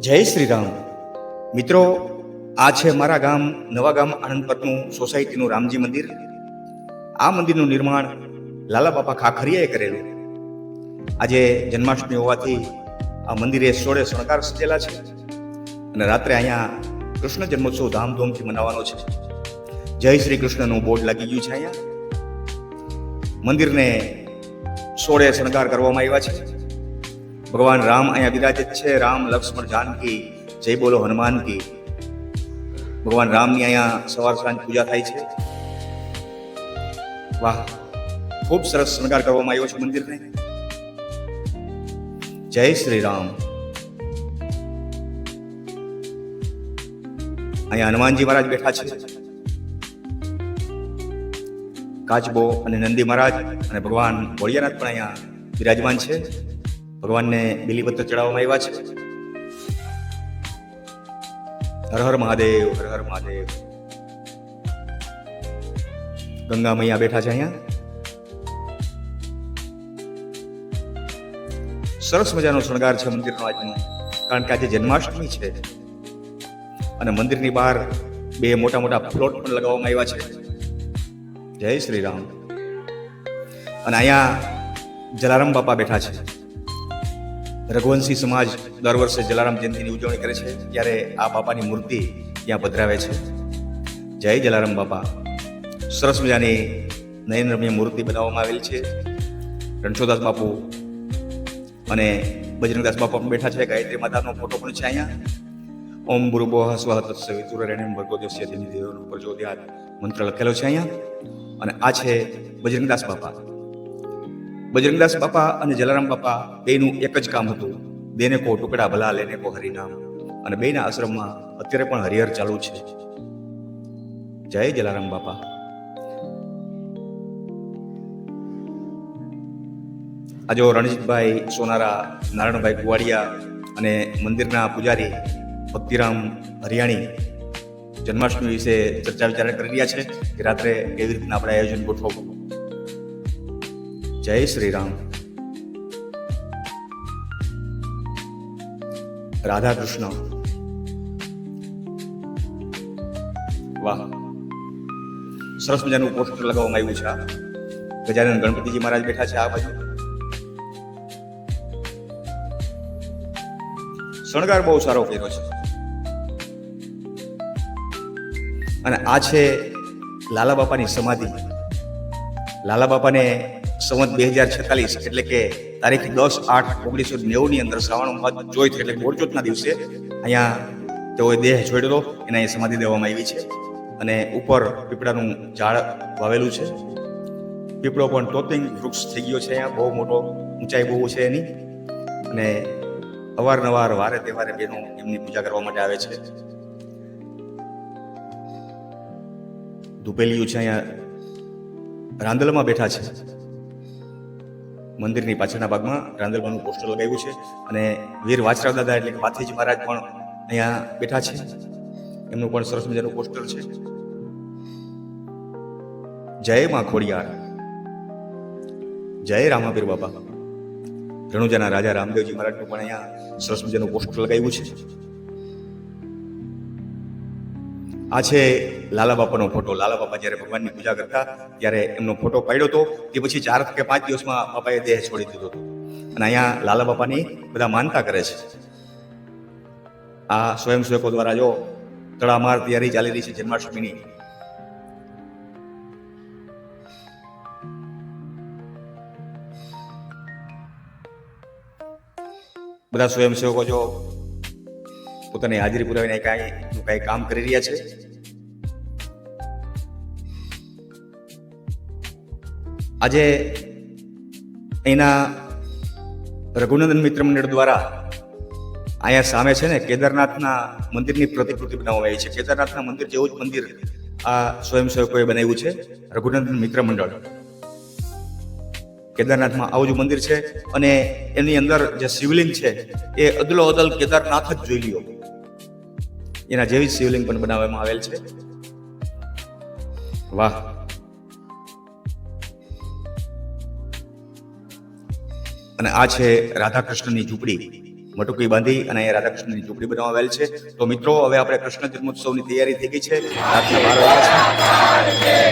જય શ્રી રામ મિત્રો, આ છે મારા ગામ, નવા ગામ આનંદપતનું સોસાયટીનું રામજી મંદિર. આ મંદિરનું નિર્માણ લાલા બાપા ખાખરિયાએ કરેલું. આજે જન્માષ્ટમી હોવાથી આ મંદિરે સોળે શણગાર સજેલા છે. અને રાત્રે અહીંયા કૃષ્ણ જન્મોત્સવ ધામધૂમથી મનાવવાનો છે. જય શ્રી કૃષ્ણનું બોર્ડ લાગી ગયું છે અહીંયા. મંદિરને સોળે શણગાર કરવામાં આવ્યા છે. ભગવાન રામ અહીંયા બિરાજિત છે. રામ, લક્ષ્મણ, જાનકી, જય બોલો હનુમાન કી ભગવાન રામની અહીંયા સવાર સાંજ પૂજા થાય છે. વાહ, ખૂબ સરસ શણગાર કરવામાં આવ્યો છે મંદિરને જય શ્રી રામ. અહીંયા હનુમાનજી મહારાજ બેઠા છે. કાચબો અને નંદી મહારાજ અને ભગવાન ભોળિયાનાથ પણ અહીંયા બિરાજમાન છે. ભગવાનને બિલીપત્ર ચડાવવામાં આવ્યા છે. હર હર મહાદેવ, હર હર મહાદેવ. ગંગા મૈયા બેઠા છે અહીંયા. સરસ મજાનો શણગાર છે મંદિરનો આજનો, કારણ કે આજે જન્માષ્ટમી છે. અને મંદિરની બહાર બે મોટા મોટા ફ્લોટ પણ લગાવવામાં આવ્યા છે. જય શ્રી રામ. અને અહીંયા જલારામ બાપા બેઠા છે. રઘુવંશી સમાજ દર વર્ષે જલારામ જયંતિની ઉજવણી કરે છે, ત્યારે આ બાપાની મૂર્તિ ત્યાં પધરાવે છે. જય જલારામ બાપા. સરસ મજાની નયનરમ્ય મૂર્તિ બનાવવામાં આવેલી છે. રણછોદાસ બાપુ અને બજરંગદાસ બાપા પણ બેઠા છે, ગાયત્રી માતાનો ફોટો પણ છે અહીંયા. ઓમ ગુરુ બોહ સ્વહ તત્સવિતુર રેણેમ ભર્ગો દેવસ્ય દેવી દેવનો પ્રચોદયાત મંત્ર લખેલો છે અહીંયા. અને આ છે બજરંગદાસ બાપા. બજરંગદાસ બાપા અને જલારામ બાપા બેનું એક જ કામ હતું. દેને કો ટુકડા ભલા લેને કો હરિનામ. અને બેના આશ્રમમાં અત્યારે પણ હરિહર ચાલુ છે. જય જલારામ બાપા. આજે રણજીતભાઈ, સોનારા, નારાયણભાઈ કુવાડિયા અને મંદિરના પૂજારી ભક્તિરામ હરિયાણી જન્માષ્ટમી વિશે ચર્ચા વિચારણા કરી રહ્યા છે કે રાત્રે કેવી રીતના આપણે આયોજન ગોઠવવું? જય શ્રી રામ રાધા કૃષ્ણ વાહ. સરસ મજાનું પોસ્ટર લગાવવામાં આવ્યું છે ગજાનંદ ગણપતિજી મહારાજ બેઠા છે આ બાજુ. શણગાર બહુ સારો કર્યો છે. અને આ છે લાલા બાપાની સમાધિ. લાલા બાપાને સંવત બે હજાર છેતાલીસ, એટલે કે તારીખ દસ આઠ ઓગણીસો નેવુંની અંદર શ્રાવણ માસ જોઈ એટલે ગોળચોથના દિવસે અહીંયા તેઓએ દેહ છોડ્યો એને અહીં સમાધિ દેવામાં આવી છે. અને ઉપર પીપળાનું ઝાડ વાવેલું છે. પીપળો પણ તોતિંગ વૃક્ષ થઈ ગયો છે અહીંયા, બહુ મોટો ઊંચાઈ બહુ છે એની. અને અવારનવાર વારે તહેવારે બહેનો એમની પૂજા કરવા માટે આવે છે. ધૂપેલિયું છે અહીંયા રાંદલમાં બેઠા છે. મંદિરની પાછળના ભાગમાં રાંદલબાનું પોસ્ટર લગાવ્યું છે અને વીર વાછરાવ દાદા એટલે કે વાથીજી મહારાજ પણ અહીંયા બેઠા છે. એમનું પણ સરસ મજાનું પોસ્ટર છે. જય માં ખોડિયાર. જય રામાપીર બાબા રણુજાના રાજા રામદેવજી મહારાજનું પણ અહીંયા સરસ મજાનું પોસ્ટર લગાવ્યું છે. આ છે લાલા બાપાનો ફોટો. લાલા બાપા જ્યારે ભગવાનની પૂજા કરતા, ત્યારે એમનો ફોટો પાડ્યો હતો તે પછી ચાર કે પાંચ દિવસમાં બાપાએ દેહ છોડી દીધો હતો. અને અહીંયા લાલા બાપાની બધા માનતા કરે છે. આ સ્વયંસેવકો દ્વારા જો તડામાર તૈયારી ચાલી રહી છે જન્માષ્ટમીની. બધા સ્વયંસેવકો જો પોતાની હાજરી પુરાવીને કાંઈ કાંઈ કામ કરી રહ્યા છે? આજે એના રઘુનંદન મિત્ર મંડળ દ્વારા અહીંયા સામે છે ને કેદારનાથના મંદિરની પ્રતિકૃતિ બનાવવામાં આવી છે. કેદારનાથના મંદિર જેવું જ મંદિર આ સ્વયંસેવકોએ બનાવ્યું છે, રઘુનંદન મિત્ર મંડળ. કેદારનાથમાં આવું જ મંદિર છે અને એની અંદર જે શિવલિંગ છે, એ અદલો અદલ કેદારનાથ જ જોઈ લ્યો. એના જેવી શિવલિંગ પણ બનાવવામાં આવેલ છે. વાહ. અને આ છે રાધાકૃષ્ણની ઝૂંપડી. મટુકી બાંધી અને અહીંયા રાધાકૃષ્ણની ઝૂંપડી બનાવાવેલ છે. તો મિત્રો, હવે આપણે કૃષ્ણ જન્મોત્સવની તૈયારી થઈ ગઈ છે. રાતના બાર વાગ્યા છે.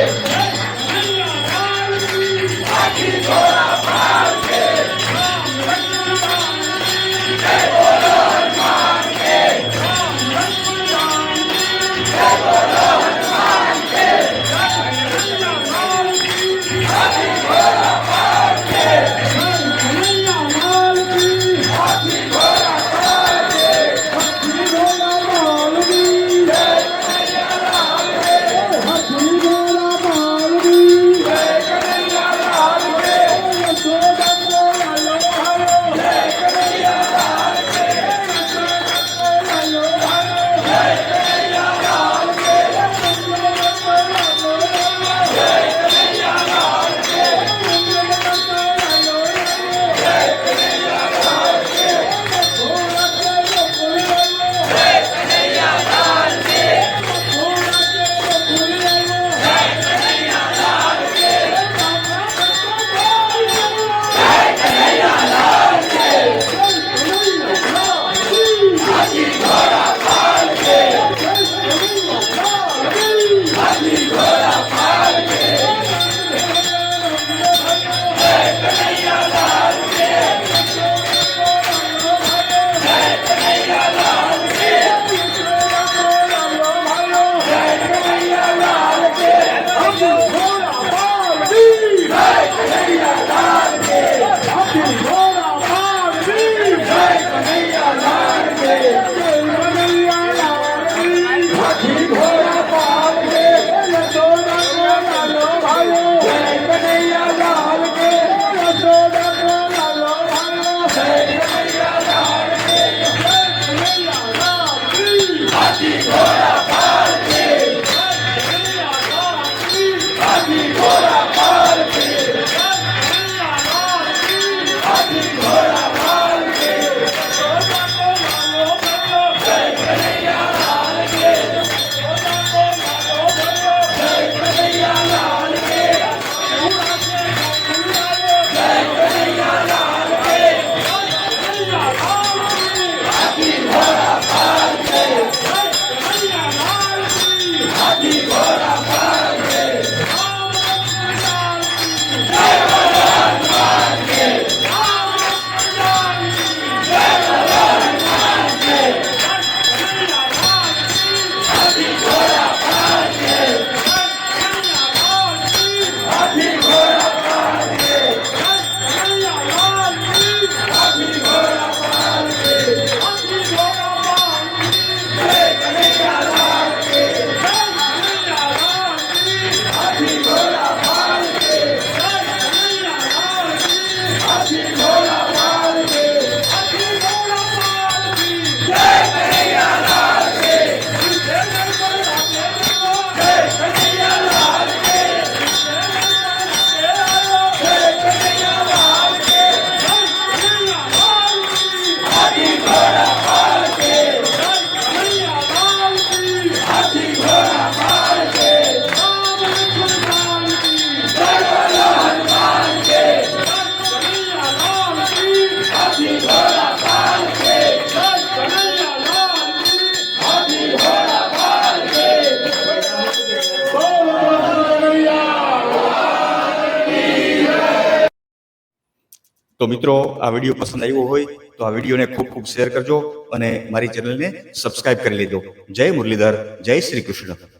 તો મિત્રો, આ વીડિયો પસંદ આવ્યો હોય તો આ વિડીયોને ખૂબ ખૂબ શેર કરજો અને મારી ચેનલને સબસ્ક્રાઇબ કરી લેજો. જય મુરલીધર, જય શ્રી કૃષ્ણ.